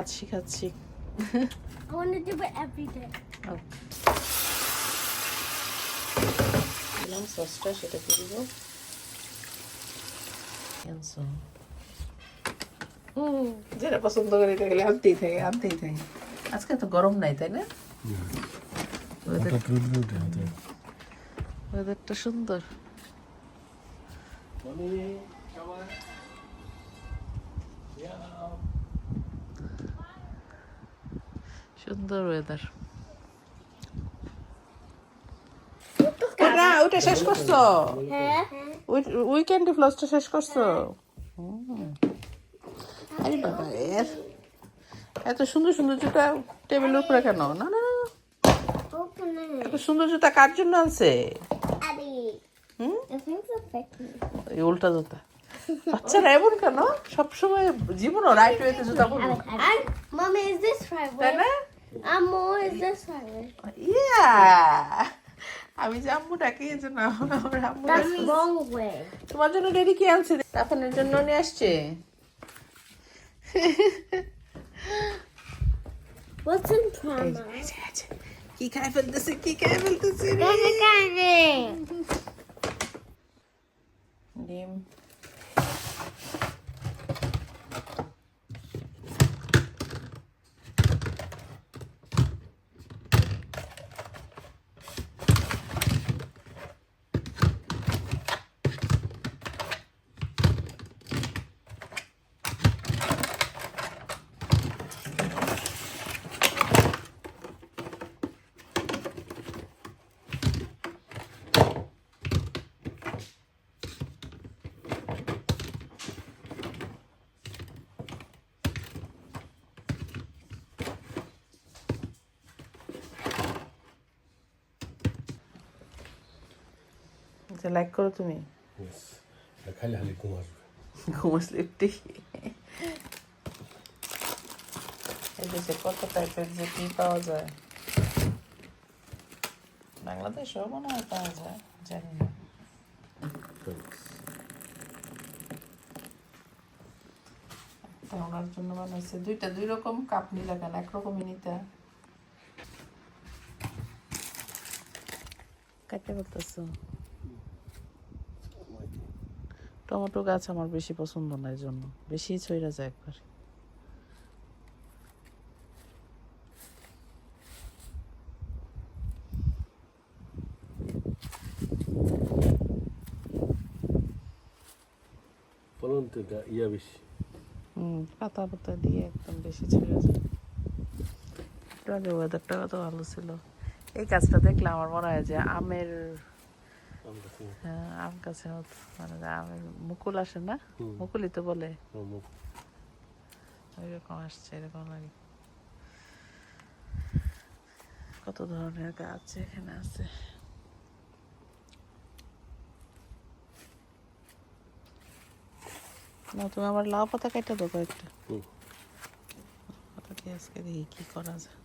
খাচ্ছি খাচ্ছি। I want to do it every day. দিলাম সসটা সেটা দিয়ে দিব। যেটা পছন্দ করি গেলে আনতেই থাকে আনতেই থাকে। আজকে তো গরম নাই তাই না? ওয়েদারটা সুন্দর। সুন্দর ওয়েদার ওটা শেষ করছ? উইকেন্ডে ফ্লসটা শেষ করছ? হুম। আরে বাবা এর এত সুন্দর সুন্দর জুতা টেবিলের উপরে কেন? না না. এত সুন্দর জুতা কার জন্য আনছে. এই উল্টা জুতা। বাচ্চারা এমন কেন? সবসময় জীবনও রাইট ওয়েতে জুতা পরবো। তাই না? Is this right way? ইয়া আমি যে আম্মু ডাকি এই জন্য আমার আম্মু That's wrong way. তোমার জন্য ডেডি কি আনছে আপনার জন্য নিয়ে আসছে What's in trauma? কি খাই ফেলতেছে কি খাই ফেলতেছে. ডিম লাইক করো তুমি। খালি খালি ঘুম আসবে। ঘুমাস লিপটি এই দেশে কত টাইপের যে কি পাওয়া যায়। বাংলাদেশেও মনে হয় পাওয়া যায় জানি না। ওনার জন্য বানাইছে দুইটা দুই রকম কাপ নিলা কেন একরকমই নিতে। কাটতে পারতেছো। টমেটো গাছ আমার বেশি পছন্দ না এই জন্য বেশি ছইরা যায় একবার। ফলন ইয়া বেশি। হুম পাতা পাতা দিয়ে একদম বেশি ছড়ে যায়। আগে ওয়েদারটা কত ভালো ছিল। এই গাছটা দেখলে আমার মনে হয় যে আমের হ্যাঁ, আম গাছে মতো মানে আমের মুকুল আসে না? মুকুলই তো বলে। ওইরকম আসছে এরকম লাগে কত ধরনের গাছ এখানে আছে? না তুমি আমার লাউ পাতা কাটা দেবো একটা। পাতা দিয়ে আজকে দেখি কি করা যায়।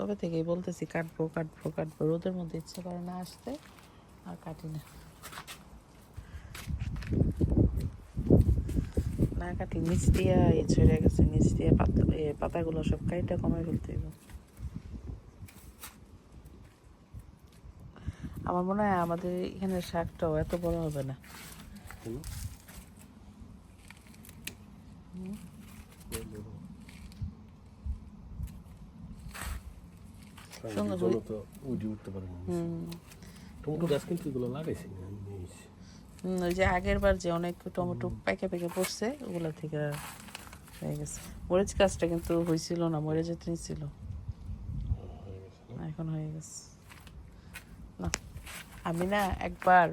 কবে থেকেই বলতেছি কাটবো কাটবো কাটবো। রোদের মধ্যে ইচ্ছে করে না আসতে আর কাটি না। না কাটি নিচ দিয়া এ ছড়ে গেছে নিচ দিয়ে পাতা পাতাগুলো সব কাইটা কমে ফেলতে হইব। আমার মনে হয় আমাদের এখানে শাকটাও এত বড় হবে না। কেন সুন্দর জন্য তো উঠে উঠতে পারে টমেটো গাছ কিন্তু এগুলো লাগাইছি না, আমি নিয়েছি। হুম, ওই যে আগের বার যে অনেক টমেটো পাইকে পাইকে পড়ছে ওগুলা থেকে হয়ে গেছে মরিচ গাছটা কিন্তু হয়েছিল না মরে যেতে ছিল না? এখন হয়ে গেছে না আমি না একবার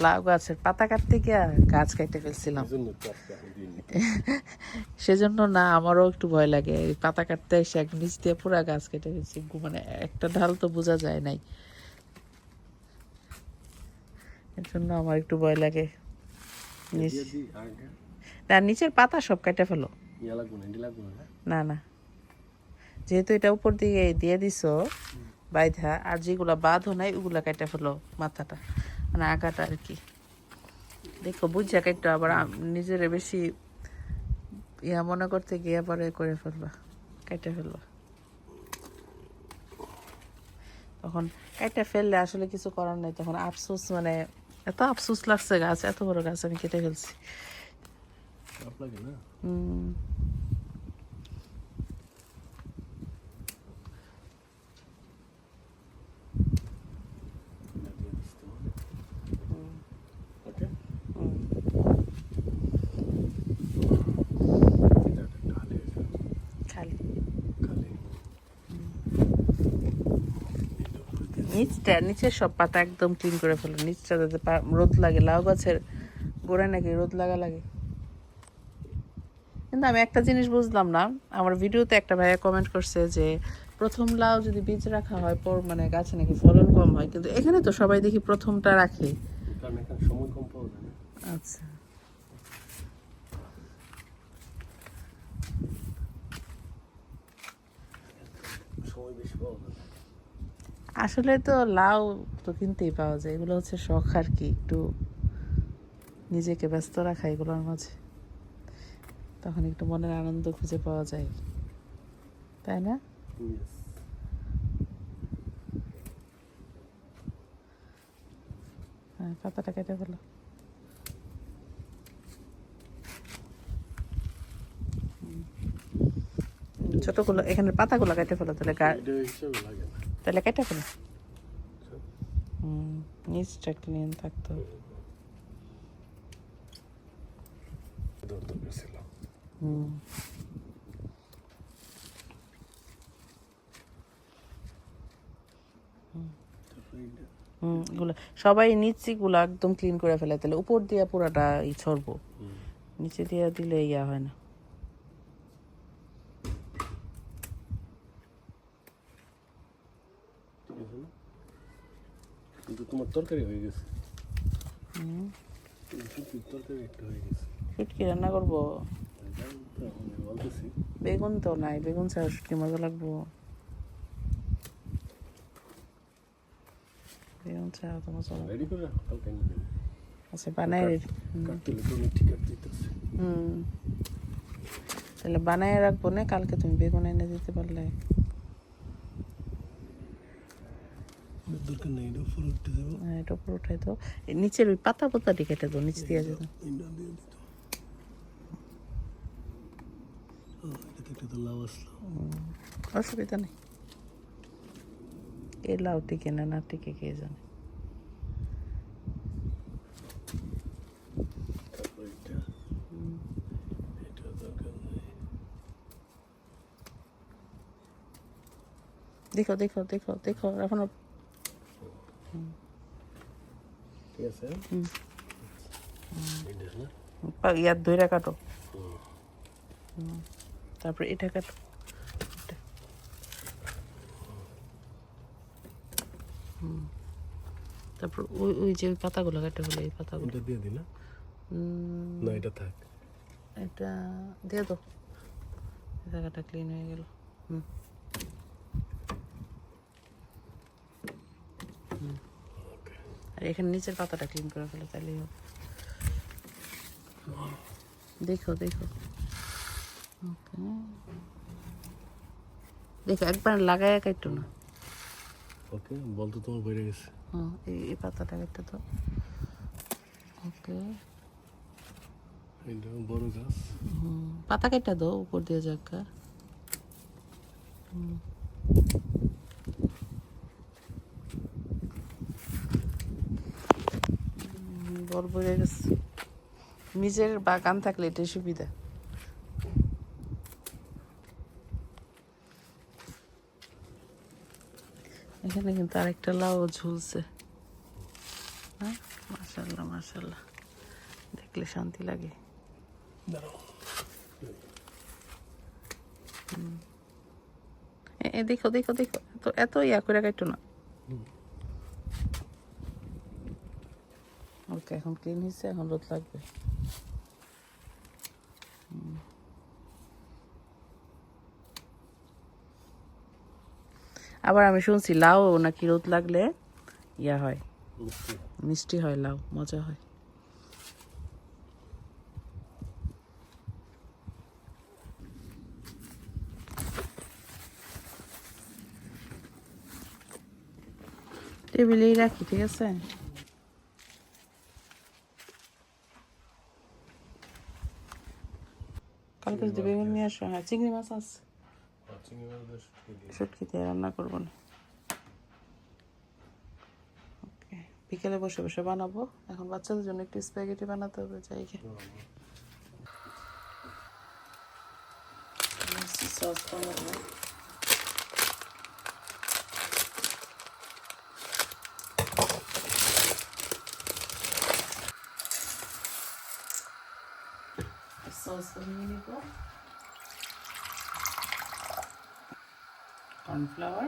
লাউ গাছের পাতা কাটতে গিয়া গাছ কাটতে ফেলছিলাম। সেজন্য না আমারও একটু ভয় লাগে। পাতা কাটতে এসে এক নিচ দিয়ে পুরা গাছ কেটে ফেলছি। মানে একটা ঢাল তো বোঝা যায় নাই। এর জন্য আমার একটু ভয় লাগে। দিয়ে। না নিচের পাতা সব কেটে ফেলো। না, না, না না? না। যেহেতু এটা উপর দিকে দিয়ে দিছো বাইধা আর যেগুলা বাঁধো নাই ওগুলা কেটে ফেলো মাথাটা। মানে আগাটা আর কি দেখো বুঝা কেটে আবার নিজেরে বেশি ইয়া মনে করতে গিয়ে পরে করে ফেলবা কেটে ফেলবা। তখন কেটে ফেললে আসলে কিছু করার নেই তখন আফসোস মানে এত আফসোস লাগছে গাছ এত বড় গাছ আমি কেটে ফেলছি। হুম এটা দিয়ে দিস তোমার। ওকে হুম। এটা একটা ঢালে এটা খালি খালি এটা উপরে দিয়ে নিচটা নিচের সব পাতা একদম ক্লিন করে ফেলো। নিচটা যাতে রোদ লাগে লাউ গাছের গোড়ায় নাকি রোদ লাগা লাগে। কিন্তু আমি একটা জিনিস বুঝলাম না আমার ভিডিওতে একটা ভাইয়া কমেন্ট করছে যে প্রথম লাউ যদি বীজ রাখা হয় পর মানে গাছে নাকি ফলন কম হয়? কিন্তু এখানে তো সবাই দেখি প্রথমটা রাখে। আচ্ছা সময় বেশি পাওয়া যায় না আসলে তো লাউ তো কিনতেই পাওয়া যায়। এগুলো হচ্ছে শখ আর কি একটু নিজেকে ব্যস্ত রাখা এগুলোর মাঝে। তখন একটু মনের আনন্দ খুঁজে পাওয়া যায়। তাই না? হ্যাঁ পাতাটা কেটে ফেলো। ছোটগুলো এখানে পাতাগুলো কেটে ফেলো তাহলে তাহলে কেটে ফেলো। হুম নিচটা ক্লিন থাকতো হুম। এগুলো সবাই নিচেগুলো একদম ক্লিন করে ফেলে তাহলে উপর দিয়ে পুরাটা ই ছড়বো নিচে দিয়ে দিলে ইয়া হয় না ঠিক আছে না কিন্তু তোমার তরকারি হয়ে গেছে তরকারি একটা হয়ে গেছে শুটকি রান্না করব বেগুন তো নাই বেগুন ছাড়া শুটকি মজা লাগবো বেগুন ছাড়া তো মজা রেডি করে কালকে আচ্ছা দিতেছি হুম তাহলে বানায় রাখব না কালকে তুমি বেগুন এনে দিতে পারলে দরকার নেই এটা উপরে উঠতে দেবো। হ্যাঁ এটা উপর উঠাই তো নিচের ওই পাতা পাতাটি কেটে দাও নিচ দিয়ে যেত এটা এটা অসুবিধা নেই। এ লাউ টিকে না না টিকে কে জানে। এটা এটা দেখো দেখো দেখো দেখো এখনও ইয়ার ধইরা কাটো। তারপরে এটা কাটো হুম। তারপর ওই ওই যে পাতাগুলো কাটে হলো এই পাতাগুলো। দিয়ে দিই না এটা থাক। এটা দিয়ে দাও। এই জায়গাটা ক্লিন হয়ে গেল। হুম। আর এখানে নিচের পাতাটা ক্লিন করে ফেলে তাহলেই হবে। দেখো দেখো। ওকে। দেখো একবার লাগায় কাটতো না। ওকে বল তো তোমার বেড়ে গেছে। হ্যাঁ এই পাতাটা কেটে তো। ওকে। এটা বড় গাছ। হুম পাতা কেটে দাও উপর দিয়ে জায়গা। বড় বড় গেছে। নিজের বাগান থাকলে এটাই সুবিধা। এখানে কিন্তু আরেকটা লাউ ঝুলছে। হ্যাঁ? মাশাল্লাহ মাশাল্লাহ দেখলে শান্তি লাগে। দেখো দেখো দেখো। এত ইয়া করে কাটো না। ওকে এখন ক্লিন হয়েছে এখন রোদ লাগবে আবার আমি শুনছি লাউ নাকি রোদ লাগলে ইয়া হয় মিষ্টি হয় লাউ মজা হয় টেবিলেই রাখি ঠিক আছে কালকে যদি বেগুন নিয়ে আসো হ্যাঁ চিংড়ি মাছ আছে। শুটকি দিয়ে। রান্না করব না। ওকে বিকেলে বসে বসে বানাবো। এখন বাচ্চাদের জন্য একটু স্প্যাগেটি বানাতে হবে যাই সস বানাবো। Sauce Corn flour.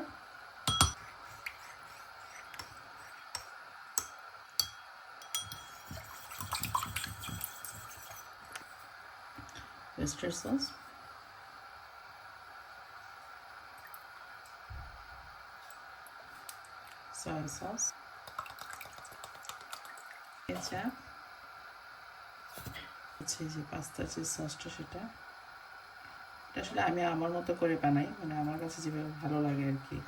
oyster sauce. Soy sauce. Ketchup. হচ্ছে যে পাস্তার যে সসটা সেটা। এটা আসলে আমি আমার মতো করে বানাই মানে আমার কাছে যেভাবে ভালো লাগে আর কি।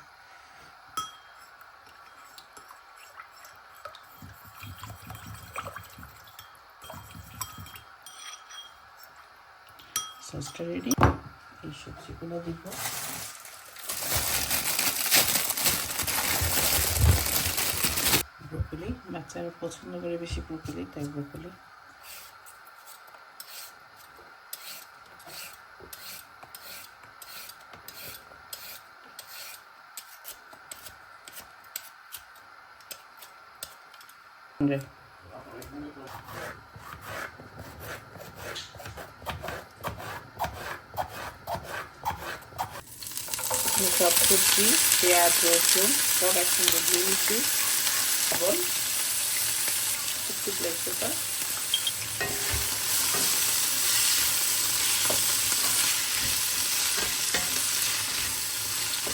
সসটা রেডি এই সবজিগুলো দিব। ব্রোকলি, বাচ্চারা পছন্দ করে বেশি ব্রোকলি, তাই ব্রোকলি। সব সবজি পেঁয়াজ, রসুন, সব একসঙ্গে দিয়ে লবণ একটু পেপার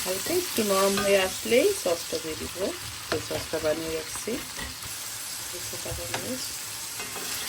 হালকা একটু নরম হয়ে আসলেই সসটা দিয়ে দিব। সসটা বানিয়ে রাখছি। Vou focando nisso.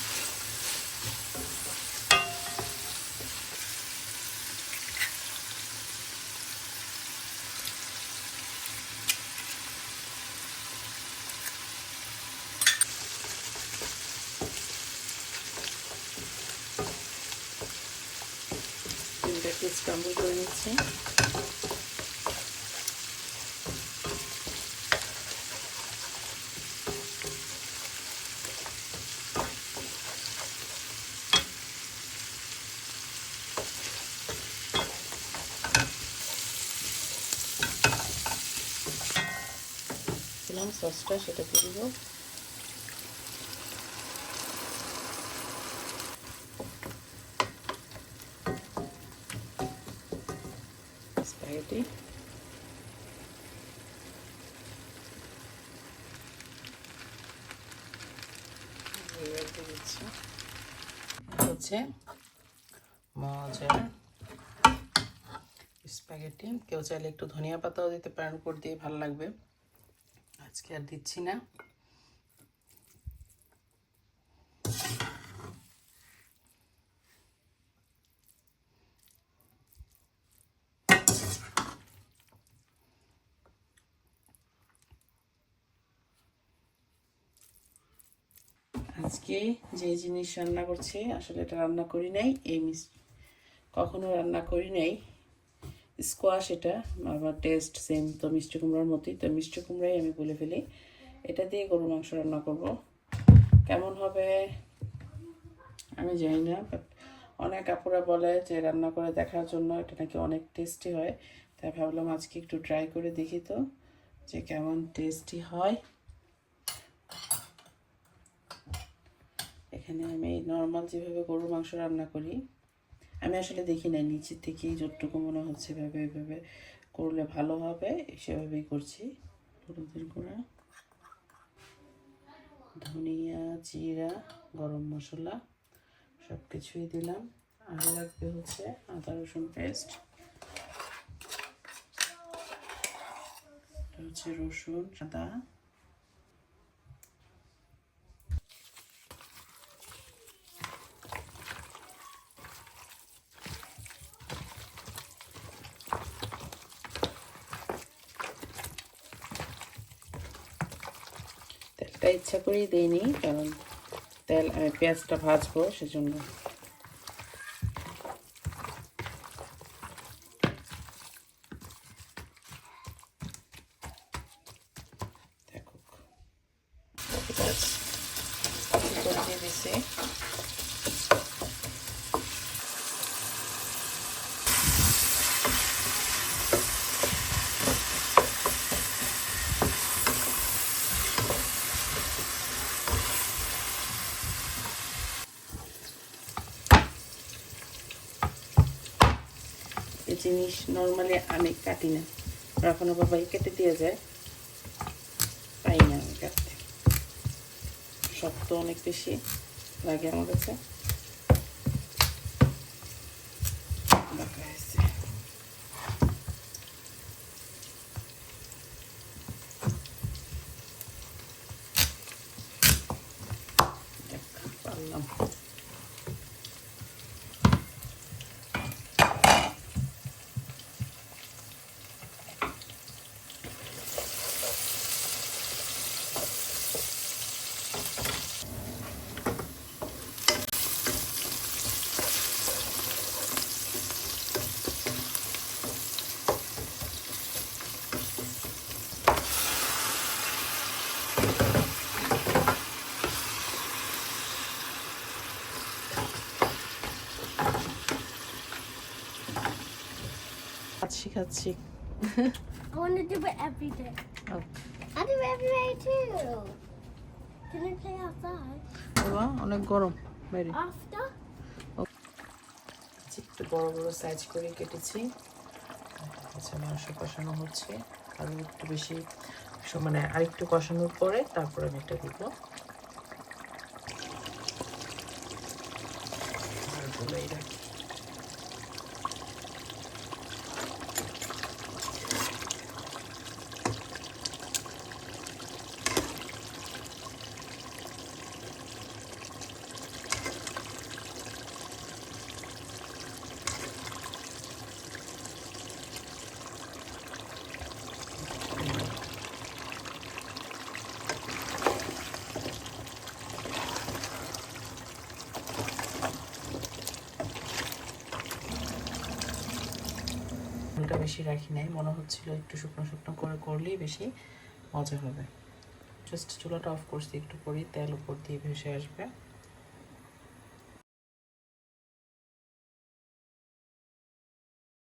দিলাম সসটা, সেটা দিয়ে দিব। স্প্যাগেটি হচ্ছে মজার স্প্যাগেটি কেউ চাইলে একটু ধনিয়া পাতাও দিতে পারেন উপর দিয়ে, ভালো লাগবে। আজকে আর দিচ্ছি না। আজকে যে জিনিস রান্না করছি, আসলে এটা রান্না করি নাই, এই মিস কখনো রান্না করি নাই। স্কোয়াশ এটা আবার টেস্ট সেম তো মিষ্টি কুমড়ার মতোই। তো মিষ্টি কুমড়াই আমি বলে ফেলি। এটা দিয়ে গরুর মাংস রান্না করব। কেমন হবে? আমি জানি না বাট অনেক আপুরা বলে যে রান্না করে দেখার জন্য এটা নাকি অনেক টেস্টি হয়। তাই ভাবলাম আজকে একটু ট্রাই করে দেখি তো যে কেমন টেস্টি হয়। এখানে আমি নর্মাল যেভাবে গরুর মাংস রান্না করি আমি আসলে দেখি না নিচের থেকেই যতটুকু মনে হচ্ছে এভাবে এভাবে করলে ভালো হবে, সেভাবেই করছি। হলুদের গুঁড়া, ধনিয়া, জিরা, গরম মশলা সব কিছুই দিলাম। আর লাগবে হচ্ছে আদা, রসুন পেস্ট। হচ্ছে রসুন, আদা ইচ্ছা করেই দেইনি কারণ তেল আমি পেঁয়াজটা ভাজবো সেজন্য থাকুক পেঁয়াজ করে দিয়ে দিছি এই জিনিস নর্মালি আমি কাটি না। কখনো বাবাই কেটে দিয়ে যায় পাই না আমি কাটতে। শক্ত অনেক বেশি লাগে আমার কাছে বাঁকা হয়েছে। যাক, পারলাম খাচ্ছি I want to do it every day. Okay. I do it every day too. Can I play outside? বাবা অনেক গরম বাইরে After? একটু বড় বড় সাইজ করে কেটেছি আচ্ছা মাংস কষানো হচ্ছে আর একটু বেশি স- মানে আরেকটু কষানোর পরে তারপরে আমি এটা দিব আর বলেই রাখি ঝোলটা বেশি রাখি নাই। মনে হচ্ছিল একটু শুকনো শুকনো করে করলেই বেশি মজা হবে। জাস্ট চুলাটা অফ করছি, একটু পরেই তেল উপর দিয়ে ভেসে আসবে।